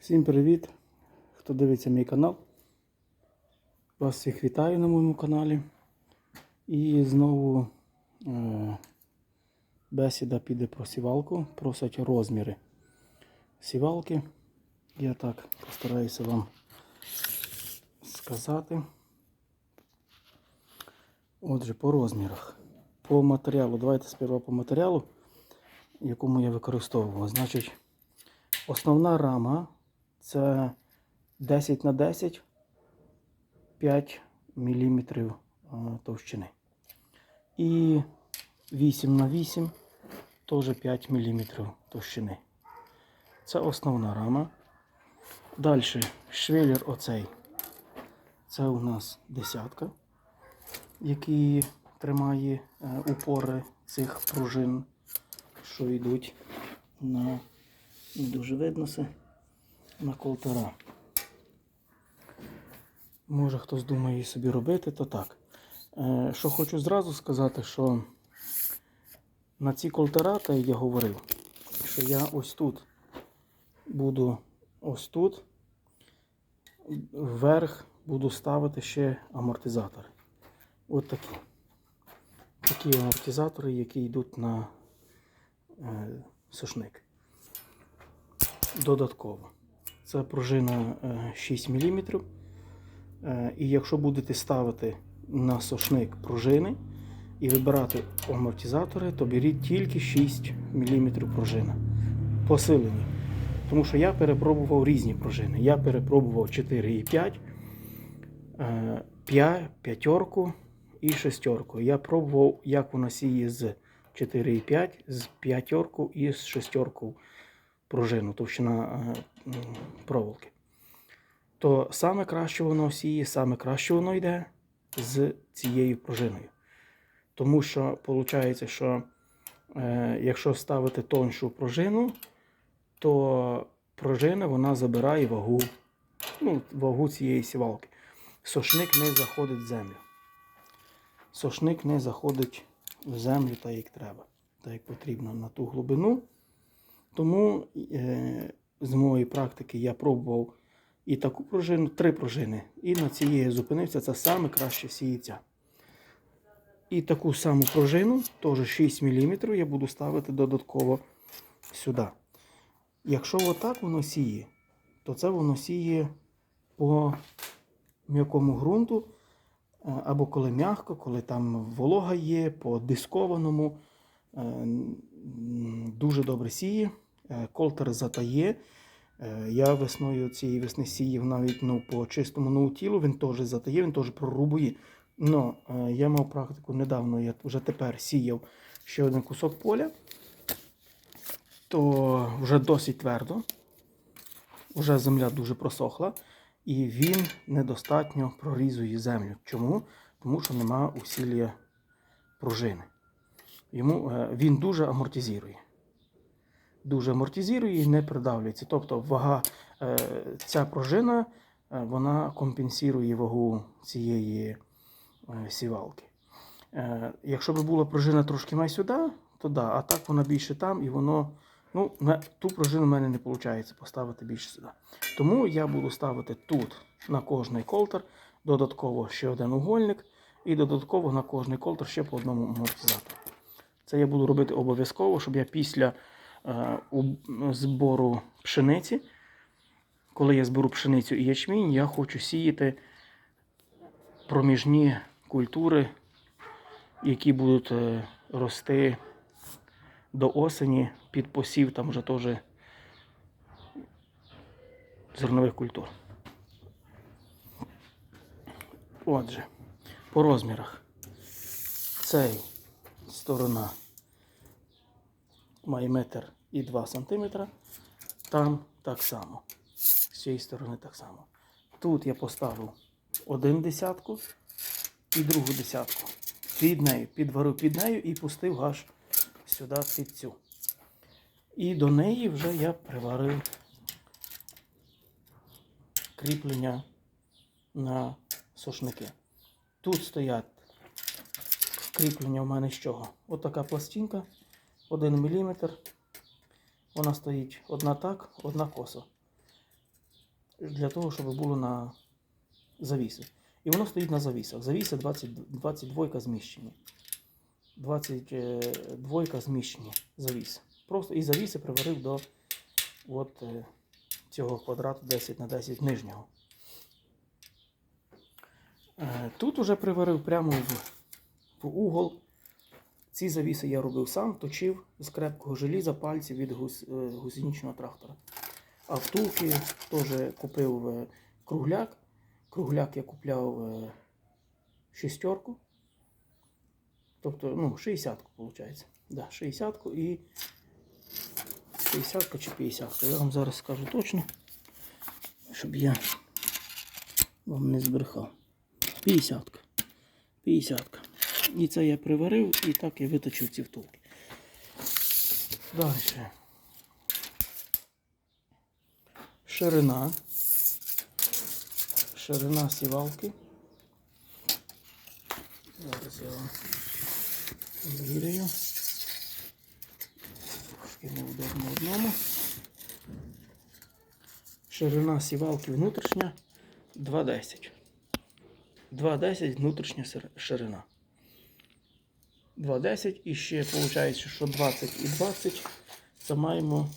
Всім привіт! Хто дивиться мій канал. Вас всіх вітаю на моєму каналі. І знову е, бесіда піде про сівалку. Просять розміри сівалки. Я так постараюся вам сказати. Отже, по розмірах. По матеріалу. Давайте сперва по матеріалу, якому я використовував. Значить, Основна рама це 10 на 10 5 мм товщини. І 8 на 8 теж 5 мм товщини. Це основна рама. Далі швеллер оцей. Це у нас десятка, який тримає е, упори цих пружин, що йдуть на не дуже видно це на колтера. Може хтось думає її собі робити, то так. Е, що хочу зразу сказати, що на ці колтера, та я говорив, що я ось тут буду ось тут вверх буду ставити ще амортизатори. От такі. Такі амортизатори, які йдуть на е, сушник додатково. Це пружина е, 6 мм. Е, І якщо будете ставити на сошник пружини і вибирати амортизатори, то беріть тільки 6 мм пружина. Посилені. Тому що я перепробував різні пружини. Я перепробував 4,5, 5, п'ятерку і шестерку. Я пробував, як вона сіє з 4,5, з п'ятерку і з шестерку пружину, товщина е, проволоки. То саме краще воно сіє, саме краще воно йде з цією пружиною. Тому що виходить, що е, якщо ставити тоншу пружину, то пружина вона забирає вагу, ну, вагу цієї сівалки. Сошник не заходить в землю. Сошник не заходить в землю так, як треба, так як потрібно на ту глибину. Тому е, з моєї практики я пробував і таку пружину, три пружини. І на цієї зупинився. Це саме краще сіється. І таку саму пружину, теж 6 мм, я буду ставити додатково сюди. Якщо отак воно сіє, то це воно сіє по м'якому ґрунту, е, або коли м'яко, коли там волога є, по дискованому. Е, Дуже добре сіє. Е, Колтер затає. Е, Я весною цієї весни сіяв навіть ну, по чистому ноутілу, він теж затає, він теж прорубує. Но я мав практику недавно, я вже тепер сіяв ще один кусок поля, то вже досить твердо, вже земля дуже просохла, і він недостатньо прорізує землю. Чому? Тому що нема усілля пружини. Йому, е, він дуже амортизує. Дуже амортизує і не придавлюється. Тобто вага, е, ця пружина е, вона компенсує вагу цієї сівалки. Якщо б була пружина трошки май сюди, то да, а так вона більше там і воно. Ну, на ту пружину в мене не виходить поставити більше сюди. Тому я буду ставити тут на кожний колтер додатково ще один угольник і додатково на кожний колтер ще по одному амортизатору. Це я буду робити обов'язково, щоб я після е, збору пшениці, коли я зберу пшеницю і ячмінь, я хочу сіяти проміжні культури, які будуть е, рости до осені під посів, там вже теж зернових культур. Отже, по розмірах. Цей сторона має метр і 2 сантиметра. Там так само. З цієї сторони так само. Тут я поставив один десятку і другу десятку. Під нею, підварив під нею і пустив аж сюди під цю. І до неї вже я приварив кріплення на сошники. Тут стоять кріплення в мене з чого? Отака пластинка, 1 мм. Вона стоїть одна так, одна косо. для того, щоб було на завіси. І воно стоїть на завісах. Завіси 20, 22 зміщені. 22 зміщені завіси. Просто і завіси приварив до от, е, цього квадрату 10 на 10 нижнього. Е, Тут уже приварив прямо в угол. Ці завіси я робив сам, точив з крепкого желіза пальці від гус, е, трактора. А втулки теж купив е, кругляк. Кругляк я купляв е, шістерку. Тобто, ну, 60-ку, виходить. Да, 60-ку і 60 чи 50 Я вам зараз скажу точно, щоб я вам не збрехав. 50 50 І це я приварив і так я виточив ці втулки. Далі. Ширина. Ширина сівалки. Зараз я вам звіряю. Трошки неудобно одному. Ширина сівалки внутрішня 2,10. 2,10 внутрішня ширина. 2,10 і ще виходить, що 20 і 20 це маємо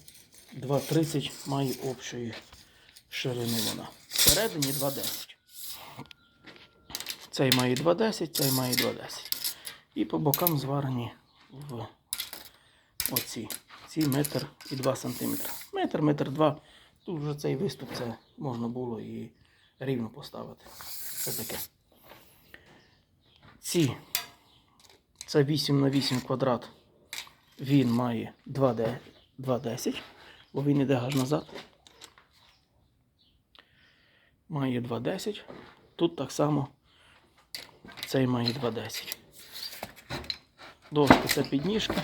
2,30 має общої ширини вона. Всередині 2,10. Цей має 2,10, цей має 2,10. І по бокам зварені в оці. Ці метр і 2 сантиметри. Метр, метр два. Тут вже цей виступ це можна було і рівно поставити. Це таке. Ці. Це 8 на 8 квадрат. Він має 2D, 2,10, бо він іде аж назад. Має 2,10. Тут так само цей має 2,10. Дошки це підніжки.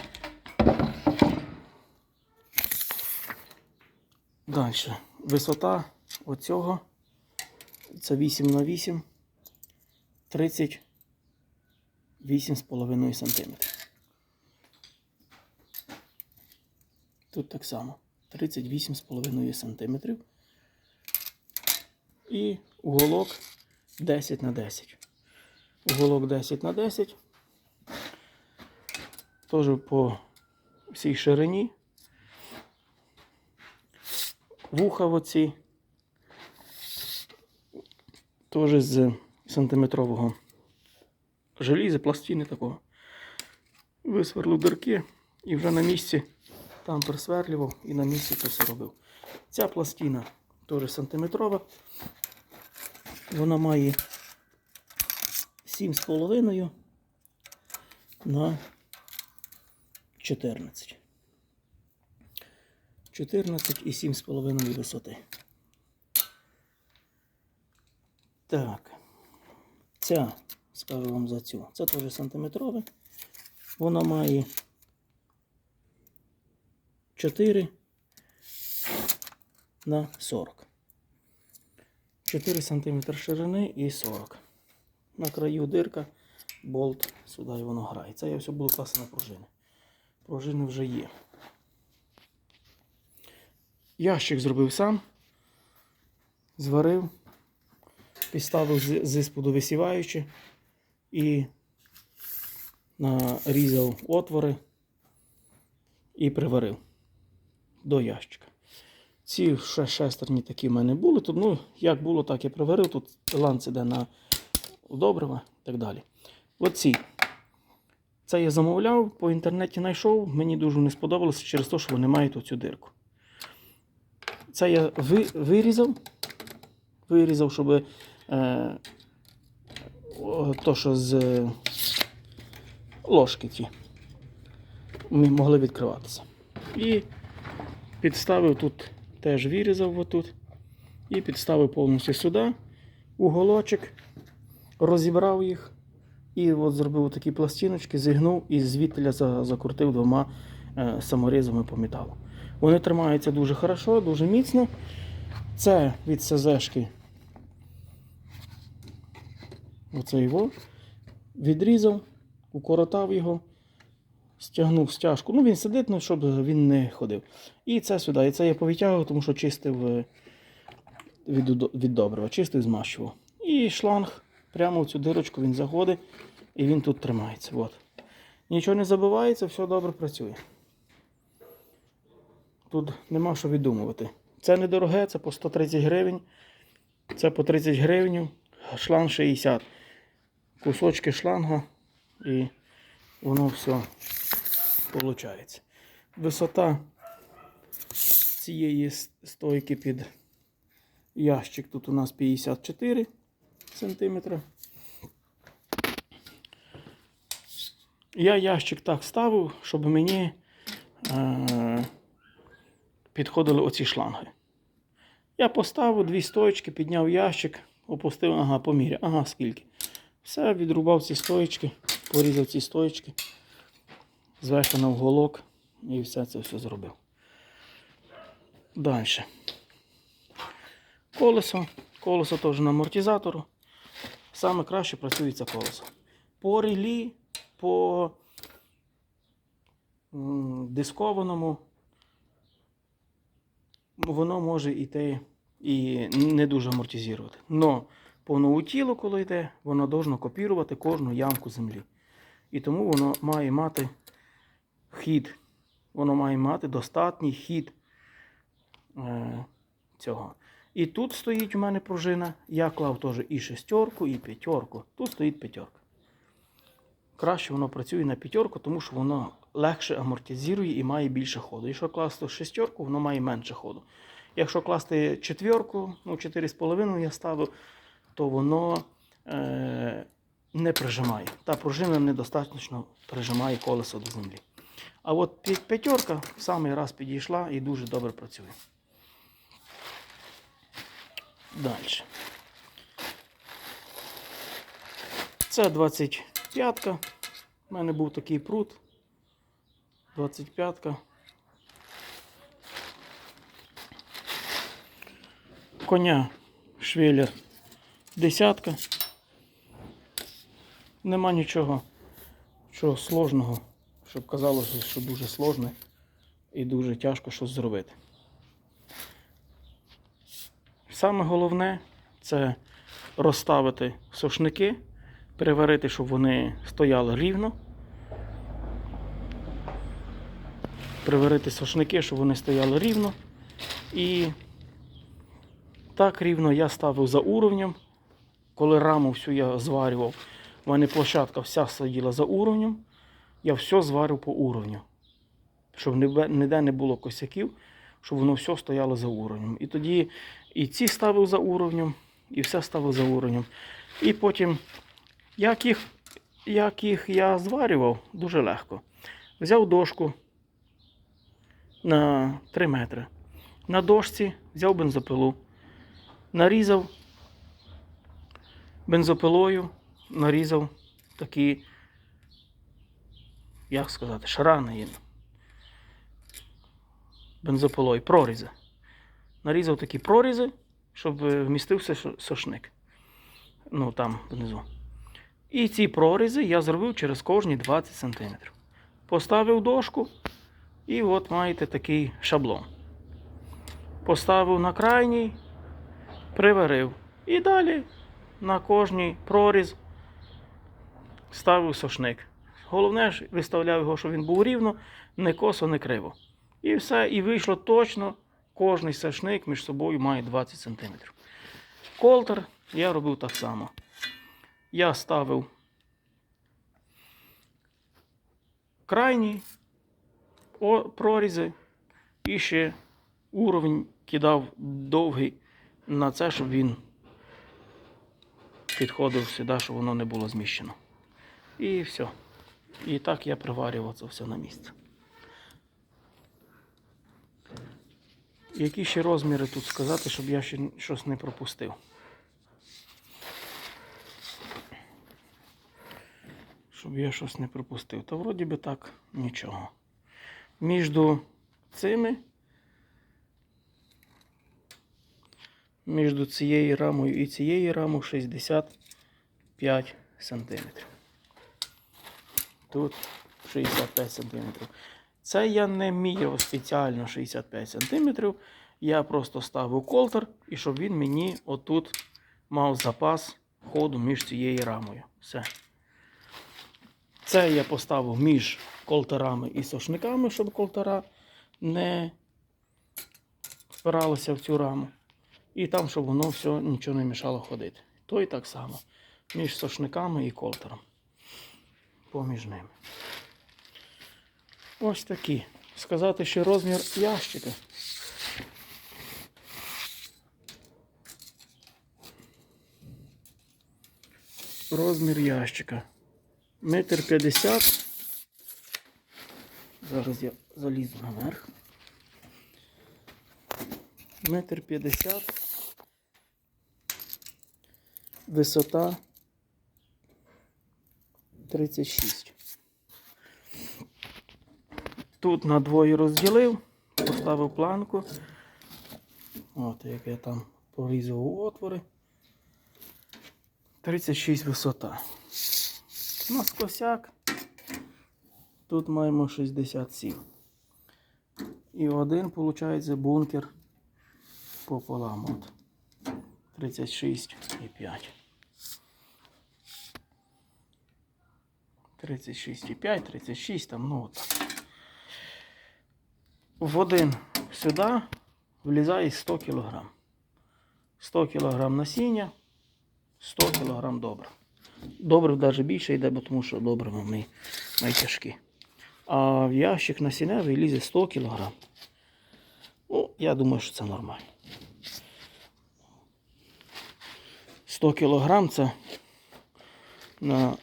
Далі. Висота оцього це 8 на 8, 38,5 см. Тут так само 38,5 см. І уголок 10 на 10. Уголок 10 на 10. Теж по всій ширині. Вуха оці. Теж з сантиметрового желіза, пластини такого. Висверлив дирки і вже на місці там присверлював і на місці це все робив. Ця пластина теж сантиметрова. Вона має 7,5 на 14. 14 і 7,5 висоти. Так. Ця, скажу вам за цю. Це теж сантиметрове. Вона має 4 на 40. 4 см ширини і 40. На краю дирка, болт, сюди воно грає. Це я все буду класти на пружини. Пружини вже є. Ящик зробив сам, зварив, підставив з, з ісподу висіваючи і нарізав отвори і приварив до ящика. Ці шестерні такі в мене були. Тут, ну, як було, так і приварив. Тут ланц іде на добрива і так далі. Оці. Це я замовляв, по інтернеті знайшов. Мені дуже не сподобалося через те, що вони мають оцю дирку. Це я ви, вирізав. Вирізав, щоб е, то, що з е, ложки ті могли відкриватися. І підставив тут, теж вирізав отут. І підставив повністю сюди уголочок, розібрав їх. І от зробив такі пластиночки, зігнув і звідтиля за- закрутив двома е, саморізами по металу. Вони тримаються дуже хорошо, дуже міцно. Це від СЗшки. Оце його. Відрізав, укоротав його, стягнув стяжку. Ну, він сидить, ну, щоб він не ходив. І це сюди. І це я повитягував, тому що чистив е, від, від добрива, чистий змащував. І шланг прямо в цю дирочку він заходить і він тут тримається. От. Нічого не забивається, все добре працює. Тут нема що віддумувати. Це недороге, це по 130 гривень. Це по 30 гривень, шланг 60. Кусочки шланга і воно все виходить. Висота цієї стойки під ящик тут у нас 54 см. Я ящик так ставив, щоб мені е, підходили оці шланги. Я поставив дві стоечки, підняв ящик, опустив, ага, поміряв. Ага, скільки. Все, відрубав ці стоечки, порізав ці стоечки, зверху на вголок і все це все зробив. Далі. Колесо. Колесо теж на амортизатору. Саме краще працює це колесо. По релі, по дискованому воно може йти і не дуже амортизувати. Но по наутілу, коли йде, воно должно копірувати кожну ямку землі. І тому воно має мати хід. Воно має мати достатній хід е, цього. І тут стоїть у мене пружина. Я клав теж і шестерку, і п'ятерку. Тут стоїть п'ятерка. Краще воно працює на п'ятерку, тому що воно легше амортизує і має більше ходу. Якщо класти шестерку, воно має менше ходу. Якщо класти четверку, ну 4,5 я ставив, то воно е, не прижимає. Та пружина недостатньо прижимає колесо до землі. А от п'ятерка в самий раз підійшла і дуже добре працює. Далі. Це 25-ка. У мене був такий прут. 25-ка. Коня швеллер десятка. Нема нічого що сложного, щоб казалося, що дуже сложне і дуже тяжко щось зробити. Саме головне це розставити сушники, переварити, щоб вони стояли рівно. Приварити сушники, щоб вони стояли рівно. І так рівно я ставив за уровнем. Коли раму всю я зварював, у мене площадка вся сиділа за уровнем. Я все зварив по уровню. Щоб ніде не було косяків, щоб воно все стояло за уровнем. І тоді і ці ставив за уровнем, і все ставив за уровнем. І потім, як їх, як їх я зварював, дуже легко. Взяв дошку на 3 метри. На дошці взяв бензопилу, нарізав бензопилою, нарізав такі, як сказати, шарани. Бензопилою, прорізи. Нарізав такі прорізи, щоб е, вмістився сошник. Ну там внизу. І ці прорізи я зробив через кожні 20 см. Поставив дошку, і от маєте такий шаблон. Поставив на крайній, приварив. І далі на кожній проріз ставив сошник. Головне ж, виставляв його, щоб він був рівно, не косо, не криво. І все, і вийшло точно. Кожний сошник між собою має 20 см. Колтер я робив так само. Я ставив крайній прорізи і ще уровень кидав довгий на це, щоб він підходив сюди, щоб воно не було зміщено. І все. І так я приварював це все на місце. Які ще розміри тут сказати, щоб я ще щось не пропустив? Щоб я щось не пропустив. Та вроді би так нічого. Між цими, між цією рамою і цією рамою 65 сантиметрів. Тут 65 сантиметрів. Це я не міряв спеціально 65 см. Я просто ставив колтер, і щоб він мені отут мав запас ходу між цією рамою. Все. Це я поставив між колтерами і сошниками, щоб колтера не впиралося в цю раму. І там, щоб воно все нічого не мішало ходити. То і так само. Між сошниками і колтером. Поміж ними. Ось такі. Сказати, що розмір ящика. Розмір ящика. Метр п'ятдесят. Зараз я залізу наверх. Метр п'ятдесят. Висота 36. Тут на двоє розділив, поставив планку. От як я там порізав отвори. 36 висота. На скосяк. Тут маємо 67. І один, виходить, бункер пополам. От. 36 і 5. 36 і 5, 36 там, ну от. В один сюди влізає 100 кг. 100 кг насіння, 100 кг добре. Добре навіть більше йде, бо тому що добре ми найтяжкі. А в ящик насінневий лізе 100 кг. Ну, я думаю, що це нормально. 100 кг це на,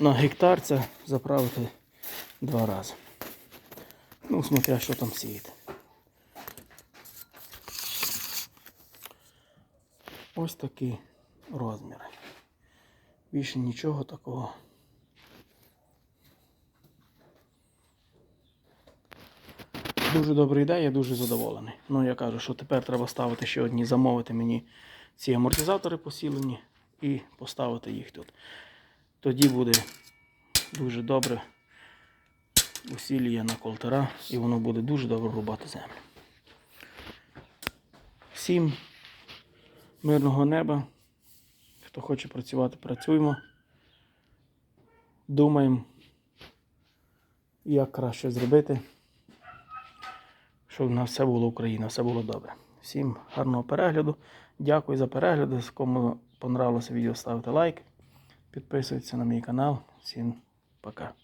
на гектар це заправити два рази. Ну, смотря, що там сіяти. Ось такі розміри. Більше нічого такого. Дуже добра ідея, я дуже задоволений. Ну, я кажу, що тепер треба ставити ще одні, замовити мені ці амортизатори посілені і поставити їх тут. Тоді буде дуже добре усілює на колтера і воно буде дуже добре рубати землю. Всім мирного неба. Хто хоче працювати, працюємо. Думаємо, як краще зробити, щоб на все було Україна, все було добре. Всім гарного перегляду. Дякую за перегляд. Кому понравилося відео, ставте лайк. Підписуйтесь на мій канал. Всім пока.